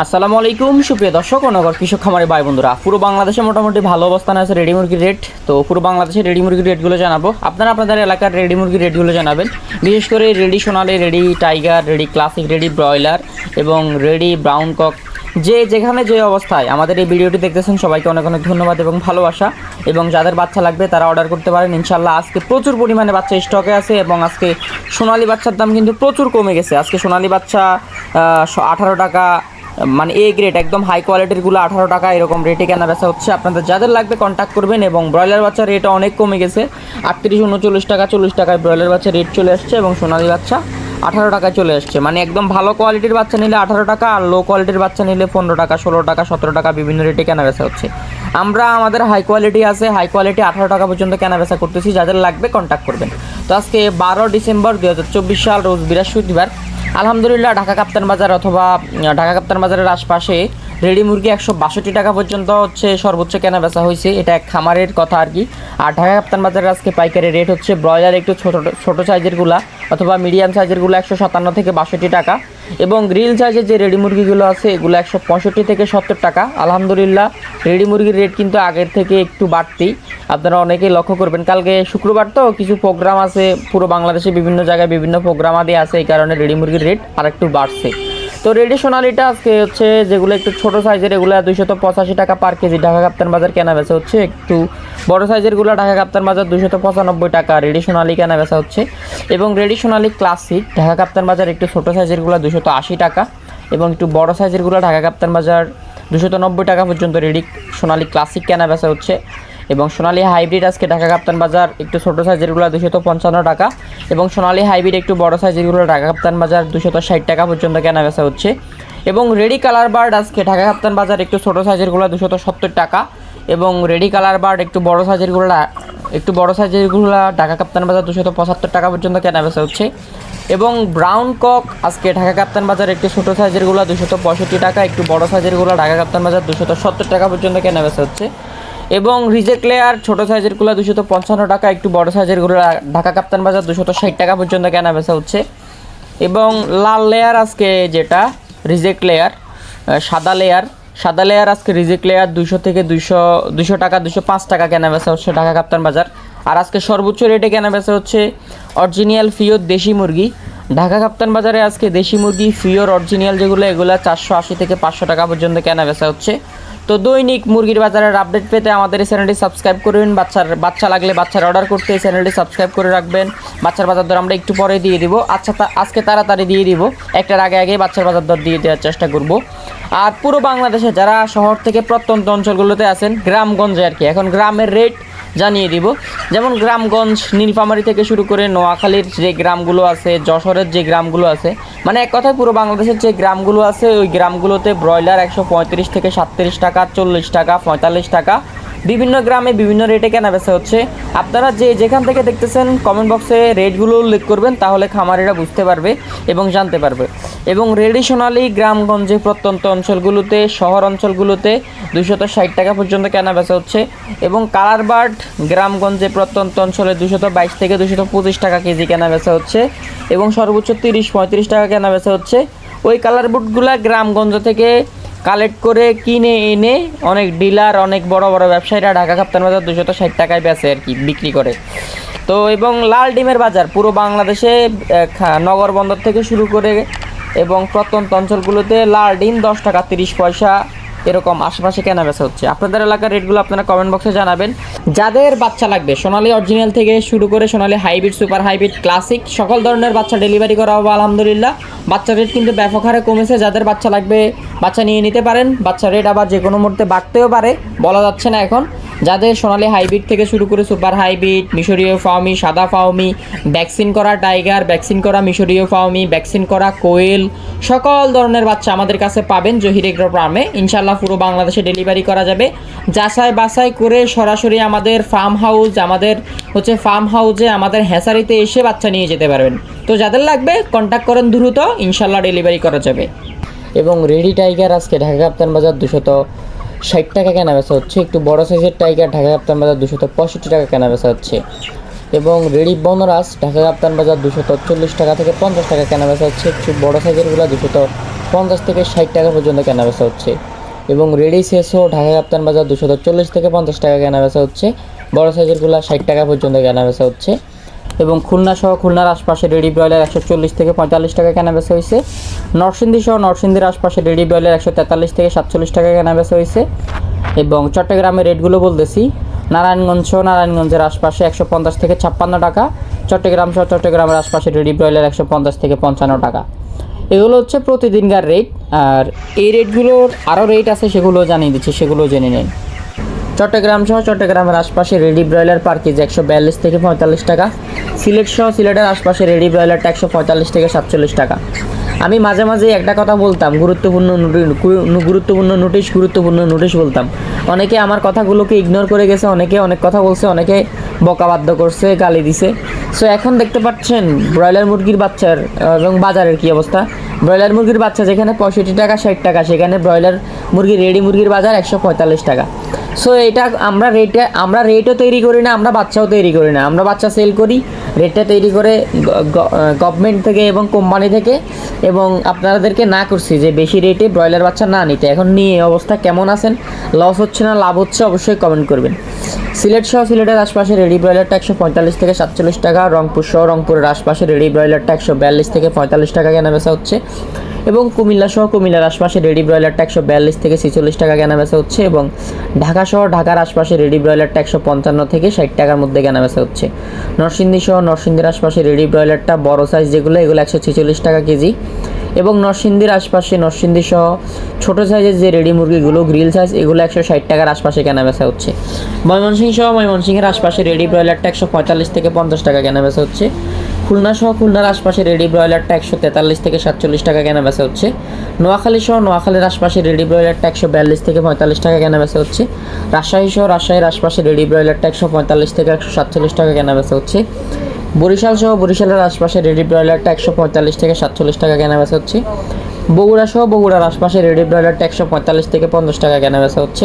আসসালামু আলাইকুম, সুপ্রিয় দর্শক ও নগর কৃষক খামারি ভাই বন্ধুরা। পুরো বাংলাদেশে মোটামুটি ভালো অবস্থানে আছে রেডি মুরগির রেট তো পুরো বাংলাদেশে রেডি মুরগির রেটগুলো জানাব। আপনারা আপনাদের এলাকার রেডি মুরগির রেটগুলো জানাবেন। বিশেষ করে ready Sonali ready tiger ready classic ready broiler এবং রেডি ব্রাউন কক যে যেখানে যে অবস্থায় আমাদের এই ভিডিওটি দেখতেছেন, সবাইকে অনেক অনেক ধন্যবাদ এবং ভালোবাসা। এবং যাদের বাচ্চা লাগবে, তারা অর্ডার করতে পারেন। ইনশাল্লাহ আজকে প্রচুর পরিমাণে বাচ্চা স্টকে আছে এবং আজকে সোনালি বাচ্চার দাম কিন্তু প্রচুর কমে গেছে। আজকে সোনালি বাচ্চা আঠারো টাকা মানে এ গ্রেড একদম হাই কোয়ালিটিরগুলো আঠারো টাকা এরকম রেটে কেনা বেচা হচ্ছে। আপনাদের যাদের লাগবে কন্ট্যাক্ট করবেন এবং ব্রয়লার বাচ্চার রেট অনেক কমে গেছে। আটত্রিশ, উনচল্লিশ টাকা, চল্লিশ টাকায় ব্রয়লার বাচ্চার রেট চলে আসছে এবং সোনালি বাচ্চা আঠারো টাকায় চলে আসছে। মানে একদম ভালো কোয়ালিটির বাচ্চা নিলে আঠারো টাকা আর লো কোয়ালিটির বাচ্চা নিলে পনেরো টাকা, ষোলো টাকা, সতেরো টাকা বিভিন্ন রেটে কেনা বেচা হচ্ছে। আমরা আমাদের হাই কোয়ালিটি আছে হাই কোয়ালিটি আঠারো টাকা পর্যন্ত কেনা বেচা করতেছি। যাদের লাগবে কন্ট্যাক্ট করবেন। তো আজকে বারো ডিসেম্বর দু হাজার চব্বিশ সাল, রোজ বৃহস্পতিবার। আলহামদুলিল্লাহ ঢাকা কাপ্তান বাজার অথবা ঢাকা কাপ্তান বাজারের আশপাশে রেডি মুরগি একশো বাষট্টি টাকা পর্যন্ত হচ্ছে সর্বোচ্চ কেনা বেচা হয়েছে। এটা এক খামারের কথা আর কি। আর ঢাকা কাপ্তান বাজারের আজকে পাইকারি রেট হচ্ছে ব্রয়লার একটু ছোটো ছোটো সাইজেরগুলা অথবা মিডিয়াম সাইজেরগুলো একশো সাতান্ন থেকে বাষট্টি টাকা এবং গ্রিল সাইজের যে রেডি মুরগিগুলো আছে, এগুলো একশো পঁয়ষট্টি থেকে সত্তর টাকা। আলহামদুলিল্লাহ, রেডি মুরগির রেট কিন্তু আগের থেকে একটু বাড়তি আপনারা অনেকেই লক্ষ্য করবেন, কালকে শুক্রবার তো কিছু প্রোগ্রাম আছে, পুরো বাংলাদেশে বিভিন্ন জায়গায় বিভিন্ন প্রোগ্রাম আদি আছে, এই কারণে রেডি মুরগির রেট আর একটু বাড়ছে। তো রেডি সোনালিটা আজকে হচ্ছে যেগুলো একটু ছোট সাইজের, এগুলো দুইশত পঁচাশি টাকা পার কেজি। ঢাকা কাপ্তান বাজার কেনা বেচা হচ্ছে একটু বড় সাইজেরগুলো ঢাকা কাপ্তান বাজার দুশত পঁচানব্বই টাকা। রেডি সোনালি কেনা বেচা হচ্ছে। এবং রেডি সোনালি ক্লাসিক, ঢাকা কাপ্তান বাজার একটু ছোট সাইজেরগুলো দুশত আশি টাকা এবং একটু বড় সাইজেরগুলো ঢাকা কাপ্তান বাজার দুশত নব্বই টাকা পর্যন্ত রেডি সোনালি ক্লাসিক কেনা বেচা হচ্ছে। এবং সোনালি হাইব্রিড আজকে ঢাকা কাপ্তান বাজার একটু ছোট সাইজেরগুলো দুশত পঞ্চান্ন টাকা এবং সোনালি হাইব্রিড একটু বড় সাইজেরগুলো ঢাকা কাপ্তান বাজার দুশত ষাট টাকা পর্যন্ত কেনা বেচা হচ্ছে। এবং রেডি কালার বার্ড আজকে ঢাকা কাপ্তান বাজার একটু ছোট সাইজেরগুলো দুশত সত্তর টাকা এবং রেডি কালার বার্ড একটু বড় সাইজেরগুলো একটু বড় সাইজেরগুলো ঢাকা কাপ্তান বাজার দুশত পঁচাত্তর টাকা পর্যন্ত কেনা বেচা হচ্ছে। এবং ব্রাউন কক আজকে ঢাকা কাপ্তান বাজার একটু ছোট সাইজেরগুলো দুশত পঁয়ষট্টি টাকা, একটু বড় সাইজেরগুলো ঢাকা কাপ্তান বাজার দুশত সত্তর টাকা পর্যন্ত কেনা বেচা হচ্ছে। এবং রিজেক্ট লেয়ার ছোটো সাইজেরগুলো দুশত পঞ্চান্ন টাকা, একটু বড় সাইজেরগুলো ঢাকা কাপ্তান বাজার দুশত ষাট টাকা পর্যন্ত কেনা বেচা হচ্ছে। এবং লাল লেয়ার আজকে যেটা, রিজেক্ট লেয়ার সাদা লেয়ার সাদা লেয়ার আজকে রিজেক্ট লেয়ার দুশো থেকে দুশো দুশো টাকা দুশো পাঁচ টাকা কেনা বেচা হচ্ছে ঢাকা কাপ্তান বাজার আর আজকে সর্বোচ্চ রেটে কেনা বেচা হচ্ছে অরিজিনাল ফিওর দেশি মুরগি। ঢাকা কাপ্তান বাজারে আজকে দেশি মুরগি ফিওর অরিজিনাল যেগুলো, এগুলো চারশো আশি থেকে পাঁচশো টাকা পর্যন্ত কেনা বেচা হচ্ছে। তো দৈনিক মুরগির বাজারের আপডেট পেতে আমাদের এই চ্যানেলটি সাবস্ক্রাইব করবেন বাচ্চার, বাচ্চা লাগলে বাচ্চার অর্ডার করতে এই চ্যানেলটি সাবস্ক্রাইব করে রাখবেন। বাচ্চার বাজার দর আমরা একটু পরে দিয়ে দিব। আচ্ছা আজকে তাড়াতাড়ি দিয়ে দিব। একটার আগে আগে বাচ্চার বাজার দর দিয়ে দেওয়ার চেষ্টা করব। আর পুরো বাংলাদেশে যারা শহর থেকে প্রত্যন্ত অঞ্চলগুলোতে আছেন, গ্রামগঞ্জে আর কি, এখন গ্রামের রেট জানিয়ে দিব। যেমন গ্রামগঞ্জ, নীলফামারি থেকে শুরু করে নোয়াখালীর যে গ্রামগুলো আছে, যশোরের যে গ্রামগুলো আছে মানে এক কথায় পুরো বাংলাদেশের যে গ্রামগুলো আছে, ওই গ্রামগুলোতে ব্রয়লার একশো পঁয়ত্রিশ থেকে সাতত্রিশ টাকা, চল্লিশ টাকা, পঁয়তাল্লিশ টাকা বিভিন্ন গ্রামে বিভিন্ন রেটে কেনা বেচা হচ্ছে। আপনারা যে যেখান থেকে দেখতেছেন কমেন্ট বক্সে রেটগুলো উল্লেখ করবেন, তাহলে খামারিরা বুঝতে পারবে এবং জানতে পারবে। এবং রেডিশনালি গ্রামগঞ্জে প্রত্যন্ত অঞ্চলগুলোতে, শহর অঞ্চলগুলোতে দুশত ষাট টাকা পর্যন্ত কেনা বেচা হচ্ছে এবং কালার বার্ড গ্রামগঞ্জে প্রত্যন্ত অঞ্চলে দুশত বাইশ থেকে দুশত পঁচিশ টাকা কেজি কেনা বেচা হচ্ছে এবং সর্বোচ্চ তিরিশ পঁয়ত্রিশ টাকা কেনা বেচা হচ্ছে। ওই কালার বুটগুলা গ্রামগঞ্জ থেকে কালেক্ট করে কিনে এনে অনেক ডিলার, অনেক বড় বড় ব্যবসায়ীরা ঢাকা কাপ্তান বাজার দুশত ষাট টাকায় বেচে আর কি, বিক্রি করে। তো এবং লাল ডিমের বাজার পুরো বাংলাদেশে নগর বন্দর থেকে শুরু করে এবং প্রত্যন্ত অঞ্চলগুলোতে লাল ডিম দশ টাকা তিরিশ পয়সা এরকম আশেপাশে কেনা বেচা হচ্ছে। আপনাদের এলাকার রেটগুলো আপনারা কমেন্ট বক্সে জানাবেন। যাদের বাচ্চা লাগবে, সোনালি অরিজিনাল থেকে শুরু করে Sonali hybrid super hybrid classic সকল ধরনের বাচ্চা ডেলিভারি করা হবে, আলহামদুলিল্লাহ। বাচ্চা রেট কিন্তু ব্যাপক হারে কমেছে। যাদের বাচ্চা লাগবে, বাচ্চা নিয়ে নিতে পারেন। বাচ্চা রেট আবার যে কোনো মুহূর্তে বাড়তেও পারে, বলা যাচ্ছে না এখন। যাদের সোনালি হাইব্রিড থেকে শুরু করে সুপার হাইব্রিড, মিশরীয় ফাউমি সাদা ফাউমি ভ্যাকসিন করা টাইগার, ভ্যাকসিন করা মিশরীয় ফাউমি ভ্যাকসিন করা কোয়েল, সকল ধরনের বাচ্চা আমাদের কাছে পাবেন জহির এগ্রো ফার্মে। ইনশাল্লাহ পুরো বাংলাদেশে ডেলিভারি করা যাবে। যাচাই বাছাই করে সরাসরি আমাদের ফার্ম হাউস, আমাদের হচ্ছে ফার্ম হাউসে, আমাদের হ্যাসারিতে এসে বাচ্চা নিয়ে যেতে পারবেন। তো যাদের লাগবে কন্ট্যাক্ট করেন দ্রুত ইনশাল্লাহ ডেলিভারি করা যাবে। এবং রেডি টাইগার আজকে ঢাকা কাপ্তান বাজার দুশত ষাট টাকা কেনা বেচা হচ্ছে, একটু বড় সাইজের টাইগার ঢাকা কাপ্তান বাজার দুশত পঁয়ষট্টি টাকা কেনা বেচা হচ্ছে এবং রেডি বনরাজ ঢাকা কাপ্তান বাজার দুশো চল্লিশ টাকা থেকে পঞ্চাশ টাকা কেনা বেচা হচ্ছে, একটু বড়ো সাইজেরগুলো দুশো পঞ্চাশ থেকে ষাট টাকা পর্যন্ত কেনা বেচা হচ্ছে এবং রেডি শেষও ঢাকা কাপ্তান বাজার দুশো চল্লিশ থেকে পঞ্চাশ টাকা কেনা বেচা হচ্ছে, বড়ো সাইজেরগুলো ষাট টাকা পর্যন্ত কেনা বেচা হচ্ছে। এবং খুলনা সহ খুলনার আশপাশে রেডি ব্রয়লার একশো চল্লিশ থেকে পঁয়তাল্লিশ টাকা কেনা বেচা হয়েছে। নরসিংদী সহ নরসিংদীর আশপাশে রেডি ব্রয়লার একশো তেতাল্লিশ থেকে সাতচল্লিশ টাকা কেনা বেচা হয়েছে। এবং চট্টগ্রামের রেটগুলো বলতেছি, নারায়ণগঞ্জ সহ নারায়ণগঞ্জের আশপাশে একশো পঞ্চাশ থেকে ছাপ্পান্ন টাকা, চট্টগ্রাম সহ চট্টগ্রামের আশপাশে রেডি ব্রয়লার একশো পঞ্চাশ থেকে পঞ্চান্ন টাকা। এগুলো হচ্ছে প্রতিদিনকার রেট, আর এই রেটগুলোর আরও রেট আছে সেগুলো জানিয়ে দিচ্ছি, সেগুলো জেনে নিন। চট্টগ্রাম সহ চট্টগ্রামের আশপাশে রেডি ব্রয়লার পার কেজি একশো বিয়াল্লিশ থেকে পঁয়তাল্লিশ টাকা। সিলেট সহ সিলেটের আশপাশে রেডি ব্রয়লারটা একশো পঁয়তাল্লিশ থেকে সাতচল্লিশ টাকা। আমি মাঝে মাঝে একটা কথা বলতাম, গুরুত্বপূর্ণ গুরুত্বপূর্ণ নোটিশ গুরুত্বপূর্ণ নোটিশ বলতাম। অনেকে আমার কথাগুলোকে ইগনোর করে গেছে, অনেকে অনেক কথা বলছে, অনেকে বকাবাদ্য করছে, গালি দিছে। সো এখন দেখতে পাচ্ছেন, ব্রয়লার মুরগির বাচ্চার এবং বাজারের কী অবস্থা। ব্রয়লার মুরগির বাচ্চা, যেখানে পঁয়ষট্টি টাকা, ষাট টাকা, সেখানে ব্রয়লার মুরগি, রেডি মুরগির বাজার একশো পঁয়তাল্লিশ টাকা। সো এটা আমরা রেটে আমরা রেটও তৈরি করি না, আমরা বাচ্চাও তৈরি করি না। আমরা বাচ্চা সেল করি রেটটা তৈরি করে গভর্নমেন্ট থেকে এবং কোম্পানি থেকে। এবং আপনাদেরকে না করছি যে বেশি রেটে ব্রয়লার বাচ্চা না নিতে। এখন নিয়ে অবস্থা কেমন আছেন লস হচ্ছে না, লাভ হচ্ছে, অবশ্যই কমেন্ট করবেন। সিলেট সহ সিলেটের আশপাশে রেডি ব্রয়লারটা একশো পঁয়তাল্লিশ থেকে সাতচল্লিশ টাকা, রংপুর সহ রংপুরের আশপাশে রেডি ব্রয়লারটা একশো বিয়াল্লিশ থেকে পঁয়তাল্লিশ টাকা কেনা বেচা হচ্ছে। এবং কুমিল্লা সহ কুমিল্লার আশপাশে রেডি ব্রয়লারটা একশো বিয়াল্লিশ থেকে ছেচল্লিশ টাকা কেনা বেচা হচ্ছে এবং ঢাকা শহর ঢাকার আশপাশে রেডি ব্রয়লারটা একশো পঞ্চান্ন থেকে ষাট টাকার মধ্যে কেনা বেচা হচ্ছে। নরসিংদী সহ নরসিংদীর আশপাশে রেডি ব্রয়লারটা বড় সাইজ যেগুলো, এগুলো একশো ছেচল্লিশ টাকা কেজি। এবং নরসিংদীর আশপাশে, নরসিংদী সহ ছোটো সাইজের যে রেডি মুরগিগুলো গ্রিল সাইজ এগুলো একশো ষাট টাকার আশপাশে কেনা বেচা হচ্ছে। ময়মনসিংহ সহ ময়মনসিংহের আশপাশে রেডি ব্রয়লারটা একশো পঁয়তাল্লিশ থেকে পঞ্চাশ টাকা কেনা বেচা হচ্ছে। খুলনা সহ খুলনার আশপাশে রেডি ব্রয়লারটা একশো তেতাল্লিশ থেকে সাতচল্লিশ টাকা কেনা বেচা হচ্ছে। নোয়াখালী সহ নোয়াখালীর আশপাশে রেডি ব্রয়লারটা একশো বিয়াল্লিশ থেকে পঁয়তাল্লিশ টাকা কেনা বেচা হচ্ছে। রাজশাহী সহ রাজশাহীর আশপাশে রেডি ব্রয়লারটা একশো পঁয়তাল্লিশ থেকে একশো সাতচল্লিশ টাকা কেনা বেচা হচ্ছে। বরিশাল সহ বরিশালের আশপাশে রেডি ব্রয়লারটা একশো পঁয়তাল্লিশ থেকে সাতচল্লিশ টাকা কেনা বেচা হচ্ছে। বগুড়া সহ বগুড়ার আশপাশে রেডি ব্রয়লারটা একশো পঁয়তাল্লিশ থেকে পঞ্চাশ টাকা কেনা বেচা হচ্ছে।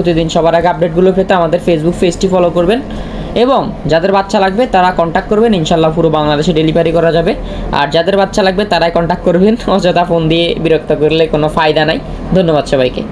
প্রতিদিন সবার আগে আপডেটগুলো পেতে আমাদের ফেসবুক পেজটি ফলো করবেন। এবং যাদের বাচ্চা লাগবে তারা কন্ট্যাক্ট করবেন ইনশাল্লাহ পুরো বাংলাদেশে ডেলিভারি করা যাবে। আর যাদের বাচ্চা লাগবে তারাই কন্ট্যাক্ট করবেন। অযথা ফোন দিয়ে বিরক্ত করলে কোনো ফায়দা নাই। ধন্যবাদ সবাইকে।